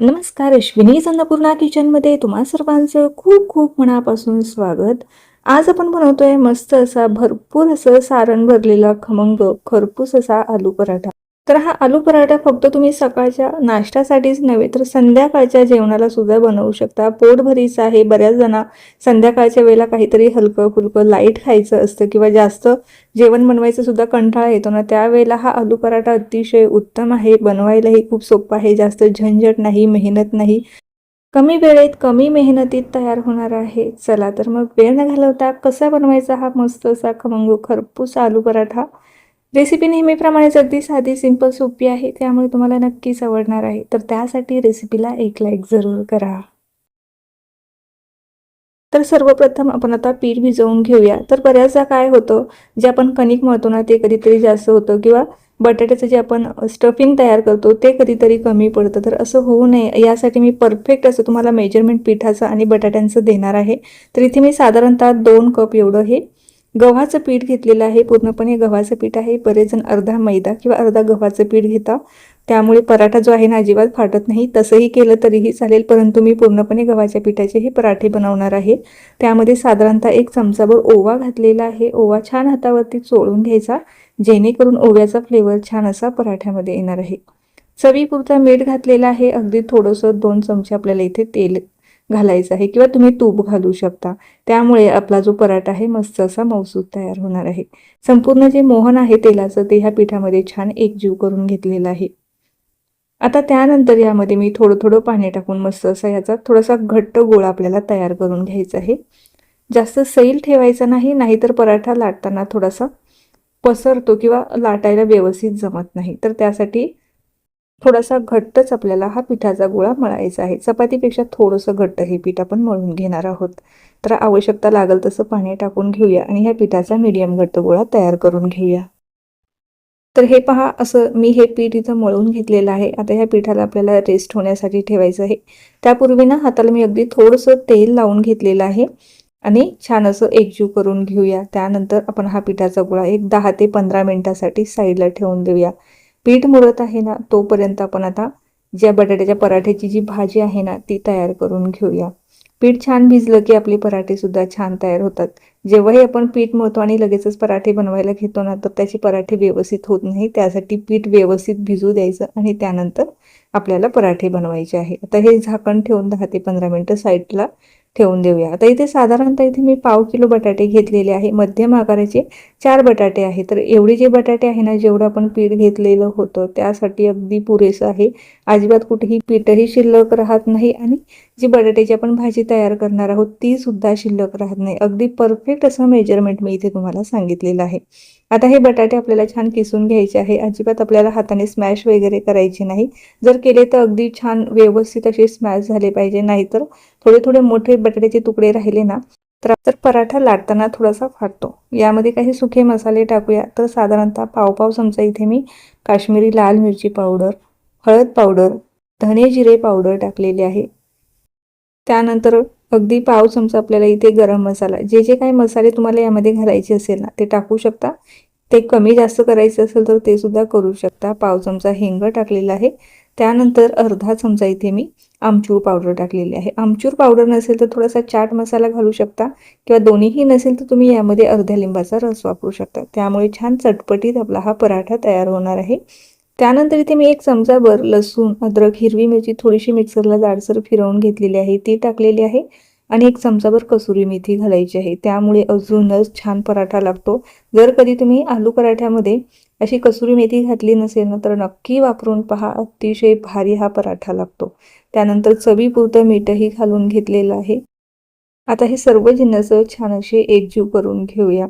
नमस्कार अश्विनी अन्नपूर्णा किचनमध्ये तुम्हा सर्वांचं खूप खूप मनापासून स्वागत. आज आपण बनवतोय मस्त असा भरपूर असं सारण भरलेला खमंग खरपूस असा आलू पराठा. तर हा आलू पराठा फक्त तुम्ही सकाळच्या नाश्त्यासाठीच नव्हे तर संध्याकाळच्या जेवणाला सुद्धा बनवू शकता. पोटभरीचा आहे. बऱ्याच जणा संध्याकाळच्या वेळेला काहीतरी हलकं फुलकं लाइट खायचं असतं किंवा जास्त जेवण बनवायचं सुद्धा कंटाळा येतो. ना त्यावेळेला हा आलू पराठा अतिशय उत्तम आहे. बनवायलाही खूप सोपं आहे. जास्त झंझट नाही मेहनत नाही. कमी वेळेत कमी मेहनतीत तयार होणार आहे. चला तर मग वेळ न घालवता कसा बनवायचा हा मस्त असा खमंगू खरपूस आलू पराठा? रेसिपी नेहमीप्रमाणेच अगदी साधी सिंपल सोपी आहे. त्यामुळे तुम्हाला नक्कीच आवडणार आहे. तर त्यासाठी रेसिपीला एक लाईक जरूर करा. तर सर्वप्रथम आपण आता पीठ भिजवून घेऊया. तर बऱ्याचदा काय होतं जे आपण कणिक मळतो ना ते कधीतरी जास्त होतं किंवा बटाट्याचं जे आपण स्टफिंग तयार करतो ते कधीतरी कमी पडतं. तर असं होऊ नये. यासाठी मी परफेक्ट असं तुम्हाला मेजरमेंट पिठाचं आणि बटाट्यांचं देणार आहे. तर इथे मी साधारणतः दोन कप एवढं हे गव्हाचं पीठ घेतलेलं आहे. पूर्णपणे गव्हाचं पीठ आहे. बरेच जण अर्धा मैदा किंवा अर्धा गव्हाचं पीठ घेता त्यामुळे पराठा जो आहे ना अजिबात फाटत नाही. तसंही केलं तरीही चालेल परंतु मी पूर्णपणे गव्हाच्या पिठाचे हे पराठे बनवणार आहे. त्यामध्ये साधारणतः एक चमचाभर ओवा घातलेला आहे. ओवा छान हातावरती चोळून घ्यायचा जेणेकरून ओव्याचा फ्लेवर छान असा पराठ्यामध्ये येणार आहे. चवीपुरता मीठ घातलेला आहे. अगदी थोडंसं दोन चमचे आपल्याला इथे तेल घालायचं आहे किंवा तुम्ही तूप घालू शकता. त्यामुळे आपला जो पराठा आहे मस्त असा मौसूद तयार होणार आहे. संपूर्ण जे मोहन आहे तेलाचं ते ह्या पिठामध्ये छान एकजीव करून घेतलेलं आहे. आता त्यानंतर यामध्ये मी थोडं थोडं पाणी टाकून मस्त असा याचा थोडासा घट्ट गोळा आपल्याला तयार करून घ्यायचा आहे. जास्त सैल ठेवायचा नाही नाहीतर पराठा लाटताना थोडासा पसरतो किंवा लाटायला व्यवस्थित जमत नाही. तर त्यासाठी थोडासा घट्टच आपल्याला हा पिठाचा गोळा मळायचा आहे. चपातीपेक्षा थोडंसं घट्ट हे पीठ आपण मळून घेणार आहोत. तर आवश्यकता लागेल तसं पाणी टाकून घेऊया आणि ह्या पिठाचा मीडियम घट्ट गोळा तयार करून घेऊया. तर हे पहा असं मी हे पीठ इथं मळून घेतलेलं आहे. आता ह्या पिठाला आपल्याला रेस्ट होण्यासाठी ठेवायचं आहे. त्यापूर्वी ना हाताला मी अगदी थोडंसं तेल लावून घेतलेलं आहे आणि छान असं एकजीव करून घेऊया. त्यानंतर आपण हा पिठाचा गोळा एक दहा ते पंधरा मिनिटासाठी साईडला ठेवून देऊया. पीठ मुरत आहे ना तोपर्यंत आपण आता ज्या बटाट्याच्या पराठ्याची जी भाजी आहे ना ती तयार करून घेऊया. पीठ छान भिजलं की आपले पराठे सुद्धा छान तयार होतात. जेव्हाही आपण पीठ मळतो आणि लगेचच पराठे बनवायला घेतो ना तर त्याचे पराठे व्यवस्थित होत नाही. त्यासाठी पीठ व्यवस्थित भिजू द्यायचं आणि त्यानंतर आपल्याला पराठे बनवायचे आहे. आता हे झाकण ठेवून दहा ते पंधरा मिनटं साईडला ठेवून देऊया. आता इथे साधारणतः इथे मी पाव किलो बटाटे घेतलेले आहे. मध्यम आकाराचे चार बटाटे आहे तर एवढे जे बटाटे आहे ना जेवढं आपण पीठ घेतलेलं होतं त्यासाठी अगदी पुरेसं आहे. अजिबात कुठेही पीठही शिल्लक राहत नाही आणि जी बटाट्याची आपण भाजी तयार करणार आहोत ती सुद्धा शिल्लक राहत नाही. अगदी परफेक्ट असं मेजरमेंट मी इथे तुम्हाला सांगितलेलं आहे. आता हे बटाटे आपल्याला छान किसून घ्यायचे आहे. अजिबात आपल्याला हाताने स्मॅश वगैरे करायचे नाही. जर केले तर अगदी छान व्यवस्थित असे स्मॅश झाले पाहिजे. नाहीतर थोडे थोडे मोठे बटाट्याचे तुकडे राहिले ना तर तर पराठा लाटताना थोडासा फाटतो. यामध्ये काही सुखे मसाले टाकूया. तर साधारणतः पावपाव समजा चमचा इथे मी काश्मीरी लाल मिरची पावडर हळद पावडर धने जिरे पावडर टाकलेली आहे. त्यानंतर अगदी पाव चमचा आपल्याला इथे गरम मसाला जे जे काही मसाले तुम्हाला यामध्ये घालायचे असेल ना ते टाकू शकता. ते कमी जास्त करायचं असेल तर ते सुद्धा करू शकता. पाव चमचा हिंग टाकलेला आहे. त्यानंतर अर्धा चमचा इथे मी आमचूर पावडर टाकलेली आहे. आमचूर पावडर नसेल तर थोडासा चाट मसाला घालू शकता किंवा दोन्हीही नसेल तर तुम्ही यामध्ये अर्ध्या लिंबाचा रस वापरू शकता. त्यामुळे छान चटपटीत आपला हा पराठा तयार होणार आहे. त्यानंतर इथे मी एक चमचाभर लसूण अद्रक हिरवी मिरची थोडीशी मिक्सरला जाडसर फिरवून घेतलेली आहे. ती टाकलेली आहे आणि एक चमचाभर कसुरी मेथी घालायची आहे. त्यामुळे अजूनच छान पराठा लागतो. जर कधी तुम्ही आलू पराठ्यामध्ये अशी कसुरी मेथी घातली नसेल ना तर नक्की वापरून पहा. अतिशय भारी हा पराठा लागतो. त्यानंतर चवीपुरतं मीठही घालून घेतलेलं आहे. आता हे सर्व जिन्नस छान असे एकजीव करून घेऊया.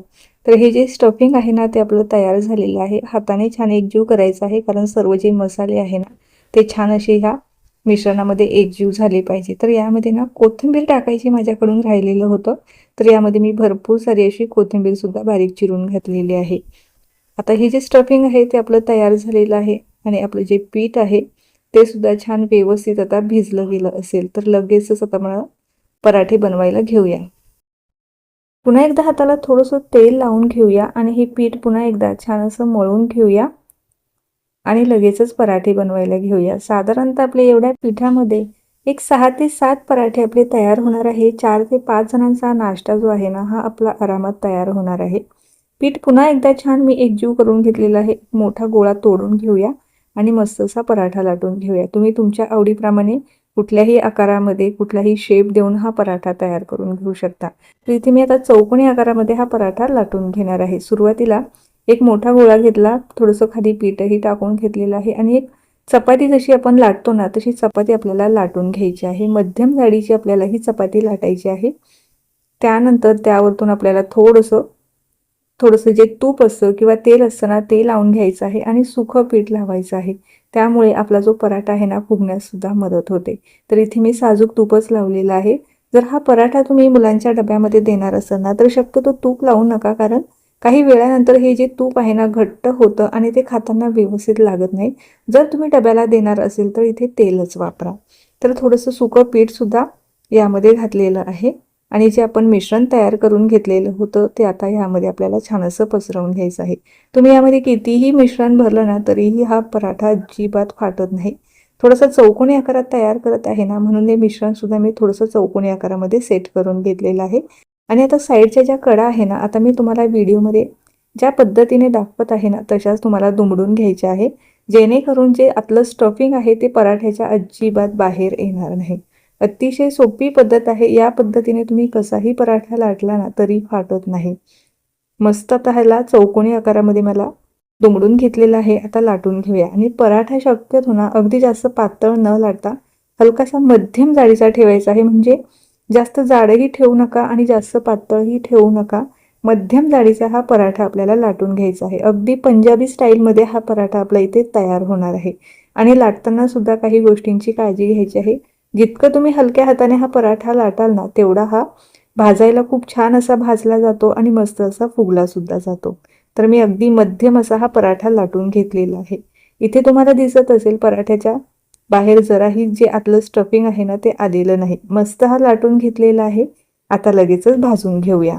तर हे जे स्टफिंग आहे ना ते आपलं तयार झालेलं आहे. हाताने छान एकजीव करायचं आहे कारण सर्व जे मसाले आहे ना ते छान असे ह्या मिश्रणामध्ये एकजीव झाले पाहिजे. तर यामध्ये ना कोथिंबीर टाकायची माझ्याकडून राहिलेलं होतं. तर यामध्ये मी भरपूर सारी अशी कोथिंबीर सुद्धा बारीक चिरून घातलेली आहे. आता हे जे स्टफिंग आहे ते आपलं तयार झालेलं आहे. आणि आपलं जे पीठ आहे ते सुद्धा छान व्यवस्थित आता भिजलं गेलं असेल. तर लगेचच आता मला पराठे बनवायला घेऊया. पुन्हा एकदा हाताला थोडंसं तेल लावून घेऊया आणि हे पीठ पुन्हा एकदा छान असं मळून घेऊया आणि लगेचच पराठे बनवायला घेऊया. साधारणतः आपल्या एवढ्या पिठामध्ये एक सहा ते सात पराठे आपले तयार होणार आहे. चार ते पाच जणांचा नाश्ता जो आहे ना हा आपला आरामात तयार होणार आहे. पीठ पुन्हा एकदा छान मी एकजीव करून घेतलेला आहे. मोठा गोळा तोडून घेऊया आणि मस्त असा पराठा लाटून घेऊया. तुम्ही तुमच्या आवडीप्रमाणे कुठल्याही आकारामध्ये कुठलाही शेप देऊन हा पराठा तयार करून घेऊ शकता. तर इथे मी आता चौकोनी आकारामध्ये हा पराठा लाटून घेणार आहे. सुरुवातीला एक मोठा गोळा घेतला थोडंसं खाली पीठही टाकून घेतलेलं आहे आणि एक चपाती जशी आपण लाटतो ना तशी चपाती आपल्याला लाटून घ्यायची आहे. मध्यम जाडीची आपल्याला ही चपाती लाटायची आहे. त्यानंतर त्यावरतून आपल्याला थोडंसं थोडंसं जे तूप असतं किंवा तेल असतं ना ते लावून घ्यायचं आहे आणि सुखं पीठ लावायचं आहे. त्यामुळे आपला जो पराठा आहे ना फुगण्याससुद्धा मदत होते. तर इथे मी साजूक तूपच लावलेलं आहे. जर हा पराठा तुम्ही मुलांच्या डब्यामध्ये देणार असाल ना तर शक्यतो तूप लावू नका कारण काही वेळानंतर हे जे तूप आहे ना घट्ट होतं आणि ते खाताना व्यवस्थित लागत नाही. जर तुम्ही डब्याला देणार असेल तर इथे तेलच वापरा. तर थोडंसं सुकं पीठसुद्धा यामध्ये घातलेलं आहे. आणि जे आपण मिश्रण तयार करून घेतलेलं होतं ते आता यामध्ये आपल्याला छान असं पसरवून घ्यायचं आहे. तुम्ही यामध्ये कितीही मिश्रण भरलं ना तरीही हा पराठा अजिबात फाटत नाही. थोडंसं चौकोनी आकारात तयार करत आहे ना म्हणून हे मिश्रणसुद्धा मी थोडंसं चौकोनी आकारामध्ये सेट करून घेतलेलं आहे. आणि आता साईडच्या ज्या कडा आहे ना आता मी तुम्हाला व्हिडिओमध्ये ज्या पद्धतीने दाखवत आहे ना तशाच तुम्हाला दुमडून घ्यायच्या आहे. जेणेकरून जे आतलं स्टफिंग आहे ते पराठ्याच्या अजिबात बाहेर येणार नाही. अतिशय सोपी पद्धत आहे. या पद्धतीने तुम्ही कसाही पराठा लाटला ना तरी फाटत नाही. मस्त आता ह्याला चौकोनी आकारामध्ये मला दुमडून घेतलेला आहे. आता लाटून घेऊया. आणि पराठा शक्यतो ना अगदी जास्त पातळ न लाटता हलकासा मध्यम जाडीचा ठेवायचा आहे. म्हणजे जास्त जाडही ठेवू नका आणि जास्त पातळही ठेवू नका. मध्यम जाडीचा हा पराठा आपल्याला लाटून घ्यायचा आहे. अगदी पंजाबी स्टाईलमध्ये हा पराठा आपला इथे तयार होणार आहे. आणि लाटताना सुद्धा काही गोष्टींची काळजी घ्यायची आहे. जितकं तुम्ही हलक्या हाताने हा पराठा लाटाल ना तेवढा हा भाजायला खूप छान असा भाजला जातो आणि मस्त असा फुगला सुद्धा जातो. तर मी अगदी मध्यम असा हा पराठा लाटून घेतलेला आहे. इथे तुम्हाला दिसत असेल पराठ्याच्या बाहेर जराही जे आतलं स्टफिंग आहे ना ते आलेलं नाही. मस्त हा लाटून घेतलेला आहे. आता लगेचच भाजून घेऊया.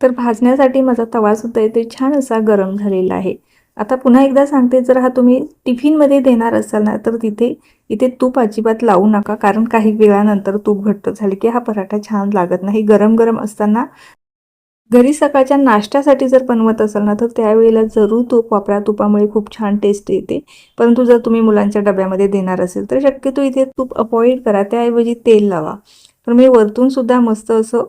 तर भाजण्यासाठी माझा तवा सुद्धा इथे छान असा गरम झालेला आहे. आता पुन्हा एकदा सांगते जर हा तुम्ही टिफिनमध्ये देणार असाल ना तर तिथे इथे तूप अजिबात लावू नका कारण काही वेळानंतर तूप घट्ट झाले की हा पराठा छान लागत नाही. गरम गरम असताना घरी सकाळच्या नाश्त्यासाठी जर बनवत असाल ना तर त्यावेळेला जरूर तूप वापरा. तुपामुळे खूप छान टेस्ट येते. परंतु जर तुम्ही मुलांच्या डब्यामध्ये देणार असेल तर शक्यतो इथे तूप अवॉइड करा. त्याऐवजी तेल लावा. तर मी वरतून सुद्धा मस्त असं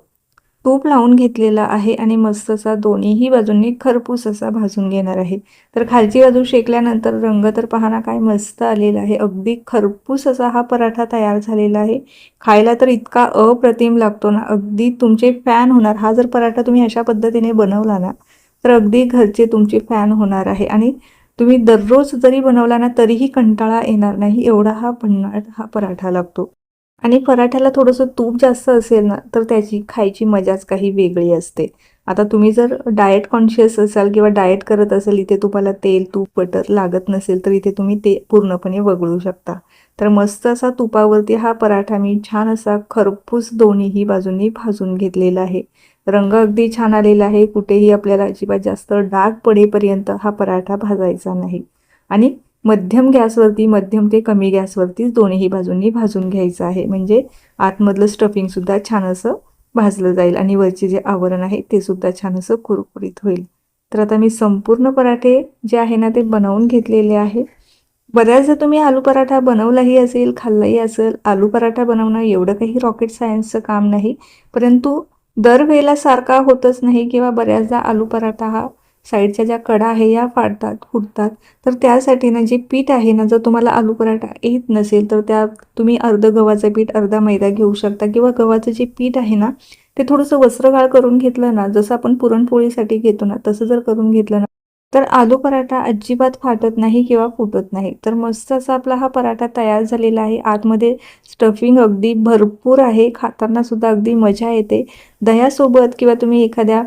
तूप लावून घेतलेला आहे आणि मस्त असा दोन्हीही बाजूंनी खरपूस असा भाजून घेणार आहे. तर खालची बाजू शेकल्यानंतर रंग तर पाहना काय मस्त आलेला आहे. अगदी खरपूस असा हा पराठा तयार झालेला आहे. खायला तर इतका अप्रतिम लागतो ना. अगदी तुमचे फॅन होणार. हा जर पराठा तुम्ही अशा पद्धतीने बनवला ना तर अगदी घरचे तुमचे फॅन होणार आहे. आणि तुम्ही दररोज जरी बनवला ना तरीही कंटाळा येणार नाही. एवढा हा भन्नाट हा पराठा लागतो. आणि पराठ्याला थोडंसं तूप जास्त असेल ना तर त्याची खायची मजाच काही वेगळी असते. आता तुम्ही जर डाएट कॉन्शियस असाल किंवा डाएट करत असाल इथे तुम्हाला तेल तूप बटर लागत नसेल तर इथे तुम्ही ते पूर्णपणे वगळू शकता. तर मस्त असा तुपावरती हा पराठा मी छान असा खरपूस दोन्हीही बाजूंनी भाजून घेतलेला आहे. रंग अगदी छान आलेला आहे कुठेही आपल्याला अजिबात जास्त डाग पडेपर्यंत हा पराठा भाजायचा नाही. आणि मध्यम गॅसवरती मध्यम ते कमी गॅसवरतीच दोन्ही बाजूंनी भाजून घ्यायचं आहे. म्हणजे आतमधलं स्टफिंगसुद्धा छान असं भाजलं जाईल आणि वरचे जे आवरण आहे ते सुद्धा छान असं कुरकुरीत होईल. तर आता मी संपूर्ण पराठे जे आहे ना ते बनवून घेतलेले आहे. बऱ्याचदा तुम्ही आलू पराठा बनवलाही असेल खाल्लाही असेल आलू पराठा बनवणं एवढं काही रॉकेट सायन्सचं काम नाही. परंतु दरवेळेला सारखा होतच नाही किंवा बऱ्याचदा आलू पराठा हा साईडच्या ज्या कडा आहे या फाडतात फुटतात. तर त्यासाठी ना जे पीठ आहे ना जर तुम्हाला आलू पराठा येत नसेल तर त्या तुम्ही अर्ध गव्हाचं पीठ अर्धा मैदा घेऊ शकता. किंवा गव्हाचं जे पीठ आहे ना ते थोडंसं वस्त्रगाळ करून घेतलं ना जसं आपण पुरणपोळीसाठी घेतो ना तसं जर करून घेतलं ना तर आलू पराठा अजिबात फाटत नाही किंवा फुटत नाही. तर मस्त असा आपला हा पराठा तयार झालेला आहे. आतमध्ये स्टफिंग अगदी भरपूर आहे. खाताना सुद्धा अगदी मजा येते. दह्यासोबत किंवा तुम्ही एखाद्या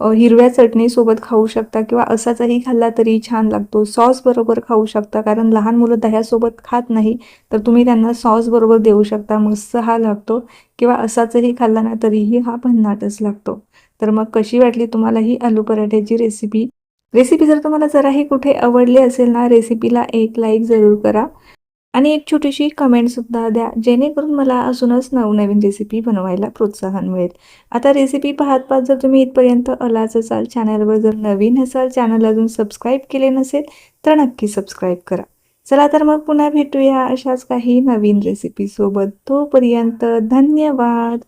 हिरव्या चटणीसोबत खाऊ शकता किंवा असाचाही खाल्ला तरी छान लागतो. सॉस बरोबर खाऊ शकता कारण लहान मुलं दह्यासोबत खात नाही तर तुम्ही त्यांना सॉस बरोबर देऊ शकता. मस्त हा लागतो किंवा असाचही खाल्ला ना तरीही हा भन्नाटच लागतो. तर मग कशी वाटली तुम्हाला ही आलू पराठ्याची रेसिपी रेसिपी जर तुम्हाला जराही कुठे आवडली असेल ना रेसिपीला एक लाईक जरूर करा. आणि एक छोटीशी कमेंटसुद्धा द्या जेणेकरून मला अजूनच नवनवीन रेसिपी बनवायला प्रोत्साहन मिळेल. आता रेसिपी पाहत पाहत जर तुम्ही इथपर्यंत आलाच असाल चॅनलवर जर नवीन असाल चॅनल अजून सबस्क्राईब केले नसेल तर नक्की सबस्क्राईब करा. चला तर मग पुन्हा भेटूया अशाच काही नवीन रेसिपीसोबत तोपर्यंत धन्यवाद!